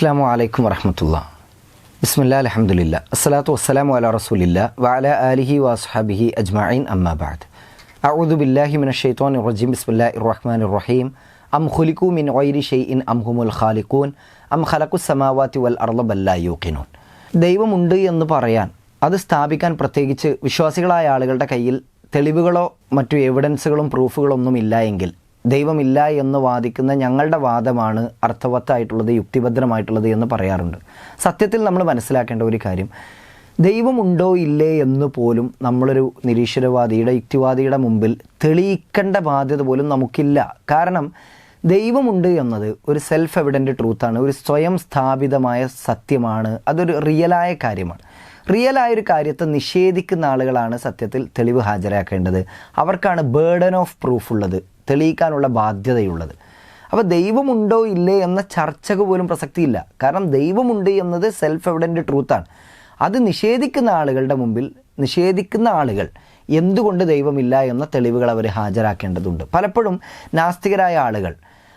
അസ്സാം വലൈക്കും വരഹമത്തുള്ള ബിസ്മില്ല അലഹമുല്ല അസ്സലാത്തു വസ്സലാമു അല റസൂലില്ല. വാല ആലിഹി വാസ്ഹാബിഹി അജ്മഈൻ അമ്മാബാദ് അഊദു ബില്ലാഹി മിന ഷെയ്ത്തോൻ റജീം. ബിസ്മില്ലാഹി ഇറഹ്മാൻ റഹീം. അം ഖുലിക്കു മിൻ ഗൈരി ഷെയ്ഇൻ അം ഹുമുൽ ഖാലിഖൂൻ. അം ഖലഖു സമാവാത്തി വൽ അർള യൂക്കിനൂൻ ദൈവമുണ്ട് എന്ന് പറയാൻ അത് സ്ഥാപിക്കാൻ പ്രത്യേകിച്ച് വിശ്വാസികളായ ആളുകളുടെ കയ്യിൽ തെളിവുകളോ മറ്റു എവിഡൻസുകളും പ്രൂഫുകളൊന്നും ഇല്ല എങ്കിൽ ദൈവമില്ല എന്ന് വാദിക്കുന്ന ഞങ്ങളുടെ വാദമാണ് അർത്ഥവത്തായിട്ടുള്ളത് യുക്തിഭദ്രമായിട്ടുള്ളത് എന്ന് പറയാറുണ്ട്. സത്യത്തിൽ നമ്മൾ മനസ്സിലാക്കേണ്ട ഒരു കാര്യം ദൈവമുണ്ടോ ഇല്ലേ എന്ന് പോലും നമ്മളൊരു നിരീശ്വരവാദിയുടെ യുക്തിവാദിയുടെ മുമ്പിൽ തെളിയിക്കേണ്ട ബാധ്യത പോലും നമുക്കില്ല. കാരണം ദൈവമുണ്ട് എന്നത് ഒരു സെൽഫ് എവിഡന്റ് ട്രൂത്താണ് ഒരു സ്വയം സ്ഥാപിതമായ സത്യമാണ് അതൊരു റിയലായ കാര്യമാണ്. റിയലായ ഒരു കാര്യത്തെ നിഷേധിക്കുന്ന ആളുകളാണ് സത്യത്തിൽ തെളിവ് ഹാജരാക്കേണ്ടത്. അവർക്കാണ് ബേർഡൻ ഓഫ് പ്രൂഫ് ഉള്ളത്. തെളിയിക്കാനുള്ള ബാധ്യതയുള്ളത്. അപ്പോൾ ദൈവമുണ്ടോ ഇല്ലേ എന്ന ചർച്ചക്ക് പോലും പ്രസക്തിയില്ല. കാരണം ദൈവമുണ്ട് എന്നത് സെൽഫ് എവിഡന്റ് ട്രൂത്താണ് അത് നിഷേധിക്കുന്ന ആളുകളുടെ മുമ്പിൽ നിഷേധിക്കുന്ന ആളുകൾ എന്തുകൊണ്ട് ദൈവമില്ല എന്ന തെളിവുകൾ അവർ ഹാജരാക്കേണ്ടതുണ്ട്. പലപ്പോഴും നാസ്തികരായ ആളുകൾ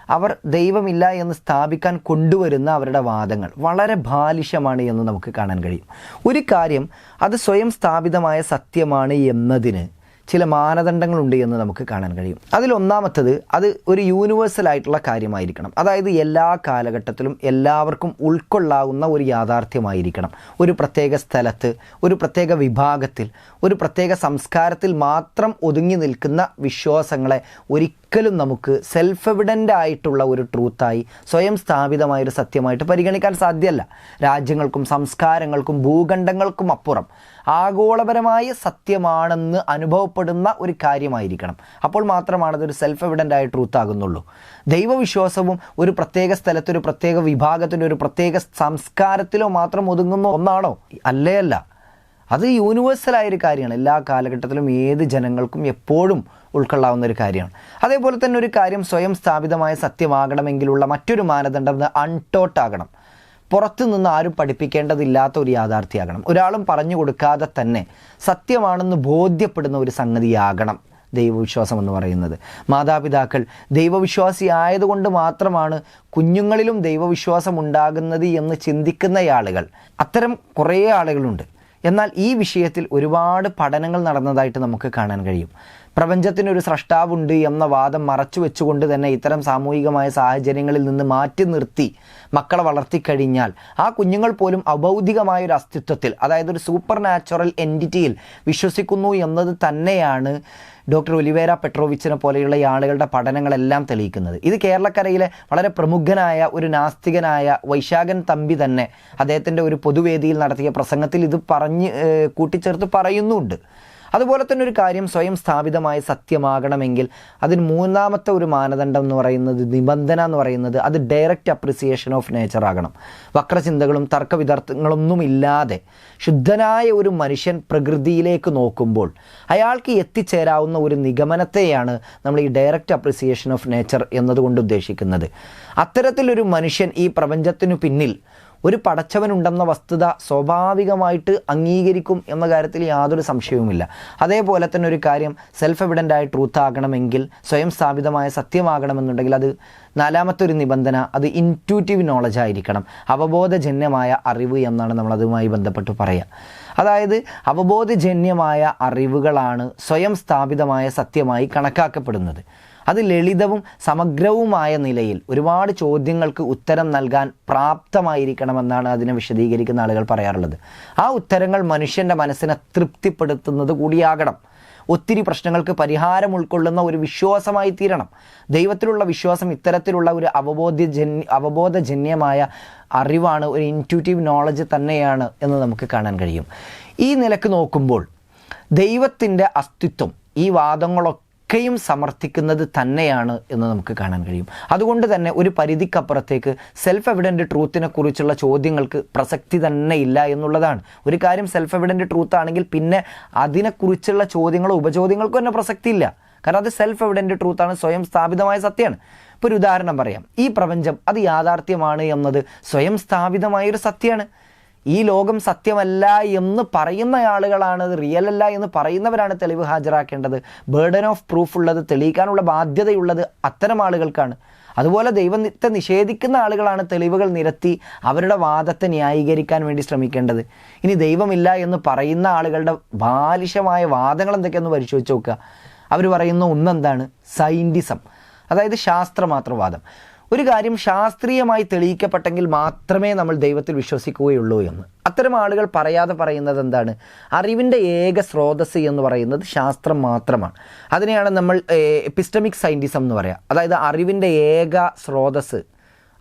അവർ ദൈവമില്ല എന്ന് സ്ഥാപിക്കാൻ കൊണ്ടുവരുന്ന അവരുടെ വാദങ്ങൾ വളരെ ബാലിശമാണ് എന്ന് നമുക്ക് കാണാൻ കഴിയും. ഒരു കാര്യം അത് സ്വയം സ്ഥാപിതമായ സത്യമാണ് എന്നതിന് ചില മാനദണ്ഡങ്ങളുണ്ട് എന്ന് നമുക്ക് കാണാൻ കഴിയും. അതിലൊന്നാമത്തത് അത് ഒരു യൂണിവേഴ്സൽ ആയിട്ടുള്ള കാര്യമായിരിക്കണം. അതായത് എല്ലാ കാലഘട്ടത്തിലും എല്ലാവർക്കും ഉൾക്കൊള്ളാവുന്ന ഒരു യാഥാർത്ഥ്യമായിരിക്കണം. ഒരു പ്രത്യേക സ്ഥലത്ത് ഒരു പ്രത്യേക വിഭാഗത്തിൽ ഒരു പ്രത്യേക സംസ്കാരത്തിൽ മാത്രം ഒതുങ്ങി നിൽക്കുന്ന വിശ്വാസങ്ങളെ ഒരിക്കലും നമുക്ക് സെൽഫ് എവിഡന്റ് ആയിട്ടുള്ള ഒരു ട്രൂത്തായി സ്വയം സ്ഥാപിതമായ ഒരു സത്യമായിട്ട് പരിഗണിക്കാൻ സാധ്യമല്ല രാജ്യങ്ങൾക്കും സംസ്കാരങ്ങൾക്കും ഭൂഖണ്ഡങ്ങൾക്കും അപ്പുറം ആഗോളപരമായ സത്യമാണെന്ന് അനുഭവപ്പെടുന്ന ഒരു കാര്യമായിരിക്കണം. അപ്പോൾ മാത്രമാണ് അതൊരു സെൽഫ് എവിഡന്റ് ആയ ട്രൂത്ത് ആകുന്നുള്ളൂ. ദൈവവിശ്വാസവും ഒരു പ്രത്യേക സ്ഥലത്തൊരു പ്രത്യേക വിഭാഗത്തിന്റെ ഒരു പ്രത്യേക സംസ്കാരത്തിലോ മാത്രം ഒതുങ്ങുന്ന ഒന്നാണോ? അല്ലേ അല്ല. അത് യൂണിവേഴ്സലായ ഒരു കാര്യമാണ്. എല്ലാ കാലഘട്ടത്തിലും ഏത് ജനങ്ങൾക്കും എപ്പോഴും ഉൾക്കൊള്ളാവുന്ന ഒരു കാര്യമാണ്. അതേപോലെ തന്നെ ഒരു കാര്യം സ്വയം സ്ഥാപിതമായ സത്യമാകണമെങ്കിലുള്ള മറ്റൊരു മാനദണ്ഡം അൺടോട്ടാകണം പുറത്തു നിന്ന് ആരും പഠിപ്പിക്കേണ്ടതില്ലാത്ത ഒരു യാഥാർത്ഥ്യമാകണം ഒരാളും പറഞ്ഞു കൊടുക്കാതെ തന്നെ സത്യമാണെന്ന് ബോധ്യപ്പെടുന്ന ഒരു സംഗതിയാകണം ദൈവവിശ്വാസം എന്ന് പറയുന്നത്. മാതാപിതാക്കൾ ദൈവവിശ്വാസി ആയതുകൊണ്ട് മാത്രമാണ് കുഞ്ഞുങ്ങളിലും ദൈവവിശ്വാസം ഉണ്ടാകുന്നത് എന്ന് ചിന്തിക്കുന്ന ആളുകൾ. അത്തരം കുറേ ആളുകളുണ്ട്. എന്നാൽ ഈ വിഷയത്തിൽ ഒരുപാട് പഠനങ്ങൾ നടന്നതായിട്ട് നമുക്ക് കാണാൻ കഴിയും. പ്രപഞ്ചത്തിനൊരു സ്രഷ്ടാവുണ്ട് എന്ന വാദം മറച്ചു വെച്ചുകൊണ്ട് തന്നെ ഇത്തരം സാമൂഹികമായ സാഹചര്യങ്ങളിൽ നിന്ന് മാറ്റി നിർത്തി മക്കളെ വളർത്തിക്കഴിഞ്ഞാൽ ആ കുഞ്ഞുങ്ങൾ പോലും അബൗദ്ധികമായ ഒരു അസ്തിത്വത്തിൽ അതായത് ഒരു സൂപ്പർ നാച്ചുറൽ എന്റിറ്റിയിൽ വിശ്വസിക്കുന്നു എന്നത് തന്നെയാണ് ഡോക്ടർ ഒലിവേര പെട്രോവിച്ചിനെ പോലെയുള്ള ആളുകളുടെ പഠനങ്ങളെല്ലാം തെളിയിക്കുന്നത്. ഇത് കേരളക്കരയിലെ വളരെ പ്രമുഖനായ ഒരു നാസ്തികനായ വൈശാഖൻ തമ്പി തന്നെ അദ്ദേഹത്തിന്റെ ഒരു പൊതുവേദിയിൽ നടത്തിയ പ്രസംഗത്തിൽ ഇത് പറഞ്ഞ് കൂട്ടിച്ചേർത്ത് പറയുന്നുണ്ട്. അതുപോലെ തന്നെ ഒരു കാര്യം സ്വയം സ്ഥാപിതമായ സത്യമാകണമെങ്കിൽ അതിന് മൂന്നാമത്തെ ഒരു മാനദണ്ഡം എന്ന് പറയുന്നത് നിബന്ധന എന്ന് പറയുന്നത് അത് ഡയറക്റ്റ് അപ്രിസിയേഷൻ ഓഫ് നേച്ചർ ആകണം. വക്രചിന്തകളും തർക്കവിതർക്കങ്ങളൊന്നും ഇല്ലാതെ ശുദ്ധനായ ഒരു മനുഷ്യൻ പ്രകൃതിയിലേക്ക് നോക്കുമ്പോൾ അയാൾക്ക് എത്തിച്ചേരാവുന്ന ഒരു നിഗമനത്തെയാണ് നമ്മൾ ഈ ഡയറക്റ്റ് അപ്രിസിയേഷൻ ഓഫ് നേച്ചർ എന്നതുകൊണ്ട് ഉദ്ദേശിക്കുന്നത്. അത്തരത്തിലൊരു മനുഷ്യൻ ഈ പ്രപഞ്ചത്തിനു പിന്നിൽ ഒരു പടച്ചവനുണ്ടെന്ന വസ്തുത സ്വാഭാവികമായിട്ട് അംഗീകരിക്കും എന്ന കാര്യത്തിൽ യാതൊരു സംശയവുമില്ല. അതേപോലെ തന്നെ ഒരു കാര്യം സെൽഫ് എവിഡന്റായ ട്രൂത്ത് ആകണമെങ്കിൽ സ്വയം സ്ഥാപിതമായ സത്യമാകണമെന്നുണ്ടെങ്കിൽ അത് നാലാമത്തെ ഒരു നിബന്ധന അത് ഇന്റൂറ്റീവ് നോളജ് ആയിരിക്കണം. അവബോധജന്യമായ അറിവ് എന്നാണ് നമ്മൾ അതുമായി ബന്ധപ്പെട്ട് പറയുക അതായത് അവബോധജന്യമായ അറിവുകളാണ് സ്വയം സ്ഥാപിതമായ സത്യമായി കണക്കാക്കപ്പെടുന്നത്. അത് ലളിതവും സമഗ്രവുമായ നിലയിൽ ഒരുപാട് ചോദ്യങ്ങൾക്ക് ഉത്തരം നൽകാൻ പ്രാപ്തമായിരിക്കണമെന്നാണ് അതിനെ വിശദീകരിക്കുന്ന ആളുകൾ പറയാറുള്ളത്. ആ ഉത്തരങ്ങൾ മനുഷ്യന്റെ മനസ്സിനെ തൃപ്തിപ്പെടുത്തുന്നത് കൂടിയാകണം. ഒത്തിരി പ്രശ്നങ്ങൾക്ക് പരിഹാരം ഉൾക്കൊള്ളുന്ന ഒരു വിശ്വാസമായി തീരണം. ദൈവത്തിലുള്ള വിശ്വാസം ഇത്തരത്തിലുള്ള ഒരു അവബോധജന്യ അവബോധജന്യമായ അറിവാണ് ഒരു ഇന്റ്യൂറ്റീവ് നോളജ് തന്നെയാണ് എന്ന് നമുക്ക് കാണാൻ കഴിയും. ഈ നിലയ്ക്ക് നോക്കുമ്പോൾ ദൈവത്തിന്റെ അസ്തിത്വം ഈ വാദങ്ങളൊക്കെ ഒക്കെയും സമർത്ഥിക്കുന്നത് തന്നെയാണ് എന്ന് നമുക്ക് കാണാൻ കഴിയും. അതുകൊണ്ട് തന്നെ ഒരു പരിധിക്കപ്പുറത്തേക്ക് സെൽഫ് എവിഡന്റ് ട്രൂത്തിനെ കുറിച്ചുള്ള ചോദ്യങ്ങൾക്ക് പ്രസക്തി തന്നെ ഇല്ല എന്നുള്ളതാണ്. ഒരു കാര്യം സെൽഫ് എവിഡന്റ് ട്രൂത്ത് ആണെങ്കിൽ പിന്നെ അതിനെക്കുറിച്ചുള്ള ചോദ്യങ്ങളോ ഉപചോദ്യങ്ങൾക്കോ തന്നെ പ്രസക്തി ഇല്ല. കാരണം അത് സെൽഫ് എവിഡന്റ് ട്രൂത്താണ് സ്വയം സ്ഥാപിതമായ സത്യമാണ്. ഇപ്പോൾ ഒരു ഉദാഹരണം പറയാം. ഈ പ്രപഞ്ചം അത് യാഥാർത്ഥ്യമാണ് എന്നത് സ്വയം സ്ഥാപിതമായ ഒരു സത്യമാണ്. ഈ ലോകം സത്യമല്ല എന്ന് പറയുന്ന ആളുകളാണ് റിയൽ അല്ല എന്ന് പറയുന്നവരാണ് തെളിവ് ഹാജരാക്കേണ്ടത്. ബേർഡൻ ഓഫ് പ്രൂഫ് ഉള്ളത് തെളിയിക്കാനുള്ള ബാധ്യതയുള്ളത് അത്തരം ആളുകൾക്കാണ്. അതുപോലെ ദൈവത്തെ നിഷേധിക്കുന്ന ആളുകളാണ് തെളിവുകൾ നിരത്തി അവരുടെ വാദത്തെ ന്യായീകരിക്കാൻ വേണ്ടി ശ്രമിക്കേണ്ടത്. ഇനി ദൈവമില്ല എന്ന് പറയുന്ന ആളുകളുടെ ബാലിശമായ വാദങ്ങൾ എന്തൊക്കെയെന്ന് പരിശോധിച്ച് നോക്കുക. അവർ പറയുന്ന ഒന്നെന്താണ്? സൈന്റിസം അതായത് ശാസ്ത്രമാത്രവാദം. ഒരു കാര്യം ശാസ്ത്രീയമായി തെളിയിക്കപ്പെട്ടെങ്കിൽ മാത്രമേ നമ്മൾ ദൈവത്തിൽ വിശ്വസിക്കുകയുള്ളൂ എന്ന്. അത്തരം ആളുകൾ പറയാതെ പറയുന്നത് എന്താണ്? അറിവിന്റെ ഏക സ്രോതസ് എന്ന് പറയുന്നത് ശാസ്ത്രം മാത്രമാണ്. അതിനെയാണ് നമ്മൾ എപ്പിസ്റ്റമിക് സയന്റിസം എന്ന് പറയുക അതായത് അറിവിന്റെ ഏക സ്രോതസ്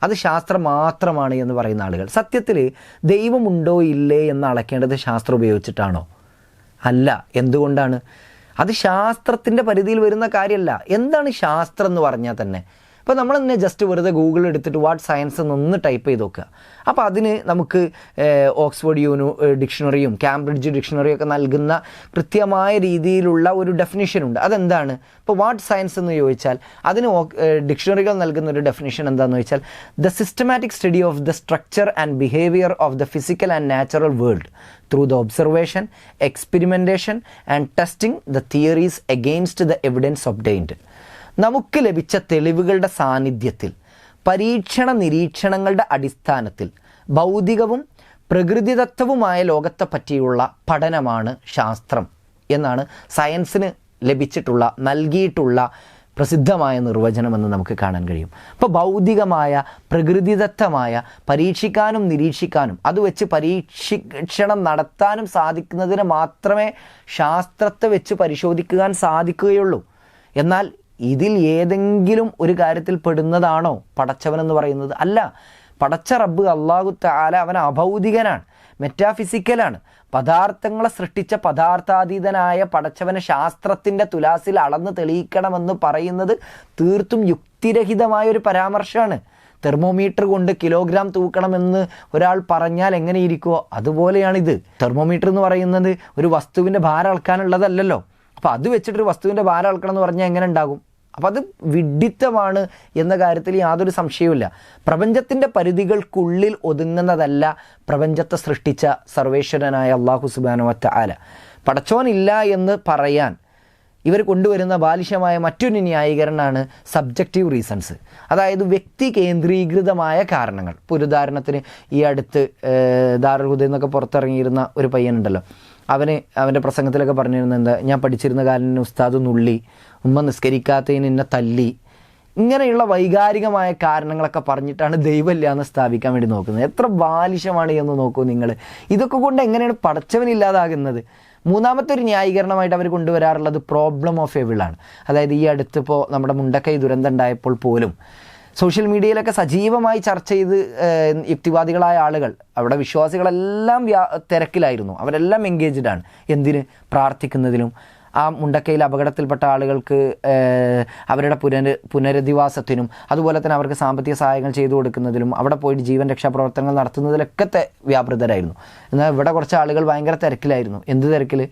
അത് ശാസ്ത്രം മാത്രമാണ് എന്ന് പറയുന്ന ആളുകൾ. സത്യത്തിൽ ദൈവമുണ്ടോ ഇല്ലേ എന്ന് അളക്കേണ്ടത് ശാസ്ത്രം ഉപയോഗിച്ചിട്ടാണോ? അല്ല. എന്തുകൊണ്ടാണ്? അത് ശാസ്ത്രത്തിന്റെ പരിധിയിൽ വരുന്ന കാര്യമല്ല. എന്താണ് ശാസ്ത്രം എന്ന് പറഞ്ഞാൽ തന്നെ? ഇപ്പോൾ നമ്മൾ തന്നെ ജസ്റ്റ് വെറുതെ ഗൂഗിൾ എടുത്തിട്ട് വാട്ട് സയൻസ് എന്നൊന്ന് ടൈപ്പ് ചെയ്ത് നോക്കുക. അപ്പോൾ അതിന് നമുക്ക് ഓക്സ്ഫോർഡ് യൂണു ഡിക്ഷണറിയും കാംബ്രിഡ്ജ് ഡിക്ഷണറിയും ഒക്കെ നൽകുന്ന കൃത്യമായ രീതിയിലുള്ള ഒരു ഡെഫിനിഷൻ ഉണ്ട്. അതെന്താണ്? ഇപ്പോൾ വാട്ട് സയൻസ് എന്ന് ചോദിച്ചാൽ അതിന് ഡിക്ഷണറികൾ നൽകുന്ന ഒരു ഡെഫിനിഷൻ എന്താണെന്ന് വെച്ചാൽ the systematic study of the structure and behaviour of the physical and natural world through the observation experimentation and testing the theories against the evidence obtained നമുക്ക് ലഭിച്ച തെളിവുകളുടെ സാന്നിധ്യത്തിൽ പരീക്ഷണ നിരീക്ഷണങ്ങളുടെ അടിസ്ഥാനത്തിൽ ഭൗതികവും പ്രകൃതിദത്തവുമായ ലോകത്തെ പറ്റിയുള്ള പഠനമാണ് ശാസ്ത്രം എന്നാണ് സയൻസിന് ലഭിച്ചിട്ടുള്ള നൽകിയിട്ടുള്ള പ്രസിദ്ധമായ നിർവചനമെന്ന് നമുക്ക് കാണാൻ കഴിയും. അപ്പോൾ ഭൗതികമായ പ്രകൃതിദത്തമായ പരീക്ഷിക്കാനും നിരീക്ഷിക്കാനും അത് വെച്ച് പരീക്ഷണം നടത്താനും സാധിക്കുന്നതിന് മാത്രമേ ശാസ്ത്രത്തെ വെച്ച് പരിശോധിക്കാൻ സാധിക്കുകയുള്ളൂ. എന്നാൽ ഇതിൽ ഏതെങ്കിലും ഒരു കാര്യത്തിൽ പെടുന്നതാണോ പടച്ചവൻ എന്ന് പറയുന്നത്? അല്ല. പടച്ച റബ്ബ് അള്ളാഹു താല അവൻ അഭൗതികനാണ് മെറ്റാഫിസിക്കലാണ്. പദാർത്ഥങ്ങളെ സൃഷ്ടിച്ച പദാർത്ഥാതീതനായ പടച്ചവനെ ശാസ്ത്രത്തിന്റെ തുലാസിൽ അളന്ന് തെളിയിക്കണമെന്ന് പറയുന്നത് തീർത്തും യുക്തിരഹിതമായ ഒരു പരാമർശമാണ്. തെർമോമീറ്റർ കൊണ്ട് കിലോഗ്രാം തൂക്കണമെന്ന് ഒരാൾ പറഞ്ഞാൽ എങ്ങനെ ഇരിക്കുമോ അതുപോലെയാണിത്. തെർമോമീറ്റർ എന്ന് പറയുന്നത് ഒരു വസ്തുവിന്റെ ഭാരം അളക്കാനുള്ളതല്ലല്ലോ. അപ്പോൾ അത് വെച്ചിട്ടൊരു വസ്തുവിന്റെ ഭാരം അളക്കണം എന്ന് പറഞ്ഞാൽ എങ്ങനെ ഉണ്ടാകും? അപ്പോൾ അത് വിഡിത്തമാണ് എന്ന കാര്യത്തിൽ യാതൊരു സംശയവുമില്ല. പ്രപഞ്ചത്തിന്റെ പരിധികൾക്കുള്ളിൽ ഒതുങ്ങുന്നതല്ല പ്രപഞ്ചത്തെ സൃഷ്ടിച്ച സർവേശ്വരനായ അള്ളാഹു സുബാനുവറ്റ ആല പടച്ചോനില്ല എന്ന് പറയാൻ ഇവർ കൊണ്ടുവരുന്ന ബാലിശമായ മറ്റൊരു ന്യായീകരണമാണ് സബ്ജക്റ്റീവ് റീസൺസ് അതായത് വ്യക്തി കേന്ദ്രീകൃതമായ കാരണങ്ങൾ. ഇപ്പോൾ ഒരു ഉദാഹരണത്തിന് ഈ അടുത്ത് ദാറുഹുദ എന്നൊക്കെ പുറത്തിറങ്ങിയിരുന്ന ഒരു പയ്യനുണ്ടല്ലോ. അവന് അവന്റെ പ്രസംഗത്തിലൊക്കെ പറഞ്ഞിരുന്നത് എന്താ ഞാൻ പഠിച്ചിരുന്ന കാലിന് ഉസ്താദ് നുള്ളി ഉമ്മ നിസ്കരിക്കാത്തതിന് എന്നെ തല്ലി. ഇങ്ങനെയുള്ള വൈകാരികമായ കാരണങ്ങളൊക്കെ പറഞ്ഞിട്ടാണ് ദൈവമില്ല എന്ന് സ്ഥാപിക്കാൻ വേണ്ടി നോക്കുന്നത്. എത്ര ബാലിശമാണ് എന്ന് നോക്കൂ നിങ്ങൾ. ഇതൊക്കെ കൊണ്ട് എങ്ങനെയാണ് പടച്ചവനില്ലാതാകുന്നത് മൂന്നാമത്തെ ഒരു ന്യായീകരണമായിട്ട് അവർ കൊണ്ടുവരാറുള്ളത് പ്രോബ്ലം ഓഫ് എവിളാണ് അതായത് ഈ അടുത്തിപ്പോൾ നമ്മുടെ മുണ്ടക്കൈ ദുരന്തം ഉണ്ടായപ്പോൾ പോലും സോഷ്യൽ മീഡിയയിലൊക്കെ സജീവമായി ചർച്ച ചെയ്ത് യുക്തിവാദികളായ ആളുകൾ അവിടെ വിശ്വാസികളെല്ലാം തിരക്കിലായിരുന്നു. അവരെല്ലാം എൻഗേജ്ഡ് ആണ്. എന്തിന്? പ്രാർത്ഥിക്കുന്നതിലും ആ മുണ്ടക്കയിൽ അപകടത്തിൽപ്പെട്ട ആളുകൾക്ക് അവരുടെ പുനര പുനരധിവാസത്തിനും അതുപോലെ തന്നെ അവർക്ക് സാമ്പത്തിക സഹായങ്ങൾ ചെയ്തു കൊടുക്കുന്നതിലും അവിടെ പോയിട്ട് ജീവൻ രക്ഷാ പ്രവർത്തനങ്ങൾ നടത്തുന്നതിലൊക്കെ വ്യാപൃതരായിരുന്നു. എന്നാൽ ഇവിടെ കുറച്ച് ആളുകൾ ഭയങ്കര തിരക്കിലായിരുന്നു. എന്ത് തിരക്കിൽ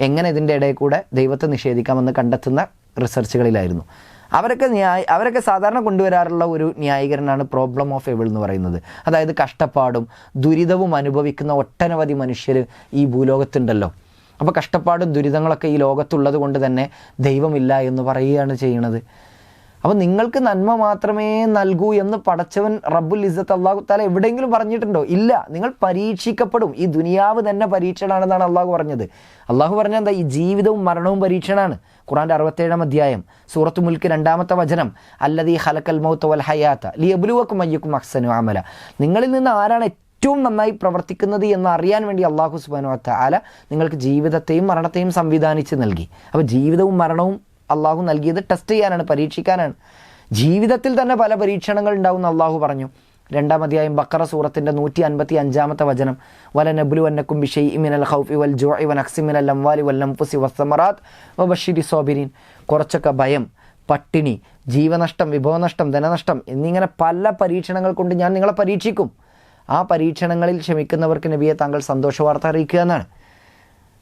എങ്ങനെ ഇതിന്റെ ഇടയിൽ കൂടെ ദൈവത്തെ നിഷേധിക്കാമെന്ന് കണ്ടെത്തുന്ന റിസർച്ചുകളിലായിരുന്നു. അവരൊക്കെ ന്യായ അവരൊക്കെ സാധാരണ കൊണ്ടുവരാറുള്ള ഒരു ന്യായീകരണമാണ് പ്രോബ്ലം ഓഫ് എവിൾ എന്ന് പറയുന്നത്. അതായത് കഷ്ടപ്പാടും ദുരിതവും അനുഭവിക്കുന്ന ഒട്ടനവധി മനുഷ്യർ ഈ ഭൂലോകത്തുണ്ടല്ലോ. അപ്പോൾ കഷ്ടപ്പാടും ദുരിതങ്ങളൊക്കെ ഈ ലോകത്തുള്ളത് കൊണ്ട് തന്നെ ദൈവമില്ല എന്ന് പറയുകയാണ് ചെയ്യുന്നത് അപ്പോൾ നിങ്ങൾക്ക് നന്മ മാത്രമേ നൽകൂ എന്ന് പടച്ചവൻ റബ്ബുൽ ഇസ്സത്ത് അള്ളാഹു താല എവിടെയെങ്കിലും പറഞ്ഞിട്ടുണ്ടോ? ഇല്ല. നിങ്ങൾ പരീക്ഷിക്കപ്പെടും. ഈ ദുനിയാവ് തന്നെ പരീക്ഷണമാണെന്നാണ് അള്ളാഹു പറഞ്ഞത്. അള്ളാഹു പറഞ്ഞ എന്താ? ഈ ജീവിതവും മരണവും പരീക്ഷണമാണ് ഖുറാന്റെ അറുപത്തേഴാം അധ്യായം സൂറത്ത് മുൽക്ക് രണ്ടാമത്തെ വചനം. അല്ലതി ഹലക്കൽ മൗത്ത് വൽ ഹയാത്ത ലിയബുലുവക്കും അയ്യക്കും അഹ്സനു അമല. നിങ്ങളിൽ നിന്ന് ആരാണ് ഏറ്റവും നന്നായി പ്രവർത്തിക്കുന്നത് എന്ന് അറിയാൻ വേണ്ടി അള്ളാഹു സുബാനു താല നിങ്ങൾക്ക് ജീവിതത്തെയും മരണത്തെയും സംവിധാനിച്ച് നൽകി. അപ്പോൾ ജീവിതവും മരണവും അള്ളാഹു നൽകിയത് ടെസ്റ്റ് ചെയ്യാനാണ് പരീക്ഷിക്കാനാണ്. ജീവിതത്തിൽ തന്നെ പല പരീക്ഷണങ്ങൾ ഉണ്ടാവും എന്ന് അള്ളാഹു പറഞ്ഞു. രണ്ടാം അധ്യായം ബക്കറ സൂറത്തിന്റെ നൂറ്റി അൻപത്തി അഞ്ചാമത്തെ വചനം. വല നബ്ലു വന്നക്കും ബിഷൈ മിനൽ ഖൗഫി വൽ ഇവൻ അക്സിമിൻ അൽ അംവാലി വൽ അംഫുസി വസ്സമറാത്ത് വ ബഷീരി സോബിരിൻ. കുറച്ചൊക്കെ ഭയം പട്ടിണി ജീവനഷ്ടം വിഭവനഷ്ടം ധനനഷ്ടം എന്നിങ്ങനെ പല പരീക്ഷണങ്ങൾ കൊണ്ട് ഞാൻ നിങ്ങളെ പരീക്ഷിക്കും. ആ പരീക്ഷണങ്ങളിൽ ക്ഷമിക്കുന്നവർക്ക് നബിയെ താങ്കൾ സന്തോഷവാർത്ത അറിയിക്കുക എന്നാണ്.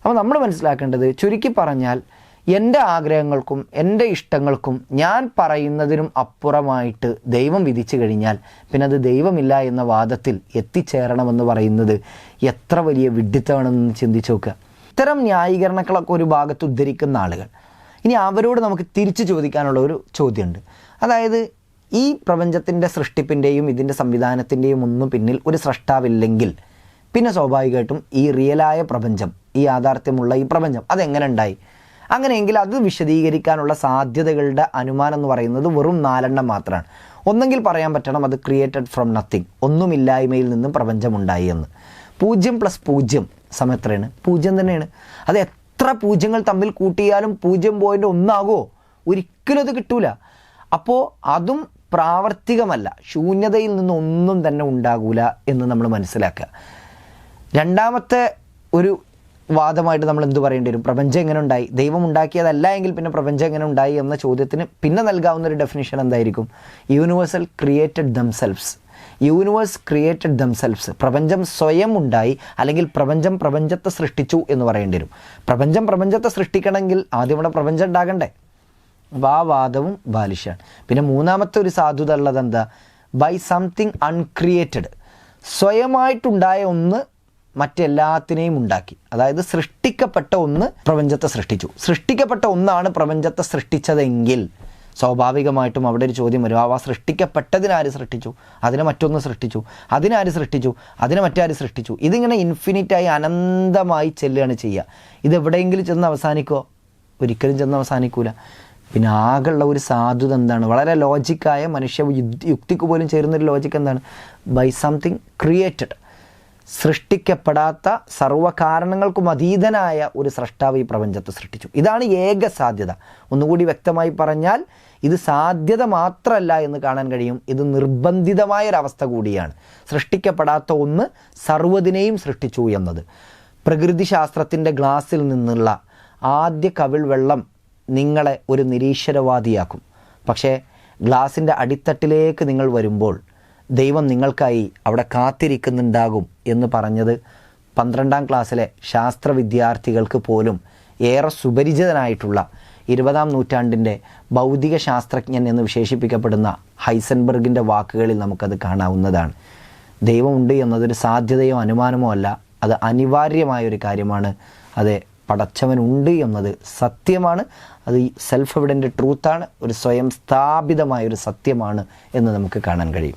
അപ്പോൾ നമ്മൾ മനസ്സിലാക്കേണ്ടത് ചുരുക്കി പറഞ്ഞാൽ എന്റെ ആഗ്രഹങ്ങൾക്കും എന്റെ ഇഷ്ടങ്ങൾക്കും ഞാൻ പറയുന്നതിനും അപ്പുറമായിട്ട് ദൈവം വിധിച്ചു കഴിഞ്ഞാൽ പിന്നെ അത് ദൈവമില്ല എന്ന വാദത്തിൽ എത്തിച്ചേരണമെന്ന് പറയുന്നത് എത്ര വലിയ വിഡ്ഢിത്തമാണെന്ന് ചിന്തിച്ചു നോക്കുക. ഇത്തരം ന്യായീകരണങ്ങളൊക്കെ ഒരു ഭാഗത്ത് ഉദ്ധരിക്കുന്ന ആളുകൾ. ഇനി അവരോട് നമുക്ക് തിരിച്ചു ചോദിക്കാനുള്ള ഒരു ചോദ്യമുണ്ട്. അതായത് ഈ പ്രപഞ്ചത്തിന്റെ സൃഷ്ടിപ്പിന്റെയും ഇതിന്റെ സംവിധാനത്തിന്റെയും ഒന്നും പിന്നിൽ ഒരു സൃഷ്ടാവില്ലെങ്കിൽ പിന്നെ സ്വാഭാവികമായിട്ടും ഈ റിയലായ പ്രപഞ്ചം ഈ യാഥാർത്ഥ്യമുള്ള ഈ പ്രപഞ്ചം അതെങ്ങനെ ഉണ്ടായി? അങ്ങനെയെങ്കിൽ അത് വിശദീകരിക്കാനുള്ള സാധ്യതകളുടെ അനുമാനം എന്ന് പറയുന്നത് വെറും നാലെണ്ണം മാത്രമാണ്. ഒന്നെങ്കിൽ പറയാൻ പറ്റണം അത് ക്രിയേറ്റഡ് ഫ്രം നത്തിങ് ഒന്നുമില്ലായ്മയിൽ നിന്നും പ്രപഞ്ചമുണ്ടായി എന്ന്. പൂജ്യം പ്ലസ് പൂജ്യം സമയത്രയാണ് പൂജ്യം തന്നെയാണ്. അത് എത്ര പൂജ്യങ്ങൾ തമ്മിൽ കൂട്ടിയാലും പൂജ്യം പോയിന്റ് ഒന്നാകോ? ഒരിക്കലും അത് കിട്ടൂല. അപ്പോൾ അതും പ്രാവർത്തികമല്ല. ശൂന്യതയിൽ നിന്നൊന്നും തന്നെ ഉണ്ടാകൂല എന്ന് നമ്മൾ മനസ്സിലാക്കുക. രണ്ടാമത്തെ ഒരു വാദമായിട്ട് നമ്മൾ എന്ത് പറയേണ്ടി വരും? പ്രപഞ്ചം എങ്ങനെ ഉണ്ടായി? ദൈവം ഉണ്ടാക്കിയതല്ല എങ്കിൽ പിന്നെ പ്രപഞ്ചം എങ്ങനെ ഉണ്ടായി എന്ന ചോദ്യത്തിന് പിന്നെ നൽകാവുന്ന ഒരു ഡെഫിനിഷൻ എന്തായിരിക്കും? Universal created themselves universe created themselves പ്രപഞ്ചം സ്വയം ഉണ്ടായി അല്ലെങ്കിൽ പ്രപഞ്ചം പ്രപഞ്ചത്തെ സൃഷ്ടിച്ചു എന്ന് പറയേണ്ടി വരും. പ്രപഞ്ചം പ്രപഞ്ചത്തെ സൃഷ്ടിക്കണമെങ്കിൽ ആദ്യം ഇവിടെ പ്രപഞ്ചം ഉണ്ടാകണ്ടേ? ആ വാദവും ബാലിഷാണ് പിന്നെ മൂന്നാമത്തെ ഒരു സാധുത ഉള്ളത് എന്താ? ബൈ സംതിങ് അൺക്രിയേറ്റഡ് സ്വയമായിട്ടുണ്ടായ ഒന്ന് മറ്റെല്ലാത്തിനെയും ഉണ്ടാക്കി. അതായത് സൃഷ്ടിക്കപ്പെട്ട ഒന്ന് പ്രപഞ്ചത്തെ സൃഷ്ടിച്ചു. സൃഷ്ടിക്കപ്പെട്ട ഒന്നാണ് പ്രപഞ്ചത്തെ സൃഷ്ടിച്ചതെങ്കിൽ സ്വാഭാവികമായിട്ടും അവിടെ ഒരു ചോദ്യം വരും. ആ സൃഷ്ടിക്കപ്പെട്ടതിനാര് സൃഷ്ടിച്ചു? അതിനെ മറ്റൊന്ന് സൃഷ്ടിച്ചു. അതിനാര് സൃഷ്ടിച്ചു? അതിനെ മറ്റാര് സൃഷ്ടിച്ചു? ഇതിങ്ങനെ ഇൻഫിനിറ്റായി അനന്തമായി ചെല്ലുകയാണ് ചെയ്യുക. ഇതെവിടെയെങ്കിലും ചെന്ന് അവസാനിക്കോ ഒരിക്കലും ചെന്ന് അവസാനിക്കൂല. പിന്നെ ആകെയുള്ള ഒരു സാധുത എന്താണ്? വളരെ ലോജിക്കായ മനുഷ്യ യുക്തിക്ക് പോലും ചേരുന്നൊരു ലോജിക്ക് എന്താണ്? ബൈ സംതിങ് ക്രിയേറ്റഡ് സൃഷ്ടിക്കപ്പെടാത്ത സർവകാരണങ്ങൾക്കും അതീതനായ ഒരു സൃഷ്ടാവ് ഈ പ്രപഞ്ചത്തെ സൃഷ്ടിച്ചു. ഇതാണ് ഏക സാധ്യത. ഒന്നുകൂടി വ്യക്തമായി പറഞ്ഞാൽ ഇത് സാധ്യത മാത്രമല്ല എന്ന് കാണാൻ കഴിയും. ഇത് നിർബന്ധിതമായ ഒരവസ്ഥ കൂടിയാണ്. സൃഷ്ടിക്കപ്പെടാത്ത ഒന്ന് സർവതിനെയും സൃഷ്ടിച്ചു എന്നത്. പ്രകൃതിശാസ്ത്രത്തിന്റെ ഗ്ലാസ്സിൽ നിന്നുള്ള ആദ്യ കവിൾ വെള്ളം നിങ്ങളെ ഒരു നിരീശ്വരവാദിയാക്കും. പക്ഷേ ഗ്ലാസിന്റെ അടിത്തട്ടിലേക്ക് നിങ്ങൾ വരുമ്പോൾ ദൈവം നിങ്ങൾക്കായി അവിടെ കാത്തിരിക്കുന്നുണ്ടാകും എന്ന് പറഞ്ഞത് പന്ത്രണ്ടാം ക്ലാസ്സിലെ ശാസ്ത്ര വിദ്യാർത്ഥികൾക്ക് പോലും ഏറെ സുപരിചിതനായിട്ടുള്ള ഇരുപതാം നൂറ്റാണ്ടിന്റെ ഭൗതിക ശാസ്ത്രജ്ഞൻ എന്ന് വിശേഷിപ്പിക്കപ്പെടുന്ന ഹൈസൻബർഗിന്റെ വാക്കുകളിൽ നമുക്കത് കാണാവുന്നതാണ്. ദൈവമുണ്ട് എന്നതൊരു സാധ്യതയോ അനുമാനമോ അല്ല അത് അനിവാര്യമായ ഒരു കാര്യമാണ്. അത് പടച്ചവനുണ്ട് എന്നത് സത്യമാണ്. അത് സെൽഫ് എവിഡന്റ് ട്രൂത്താണ് ഒരു സ്വയം സ്ഥാപിതമായ ഒരു സത്യമാണ് എന്ന് നമുക്ക് കാണാൻ കഴിയും.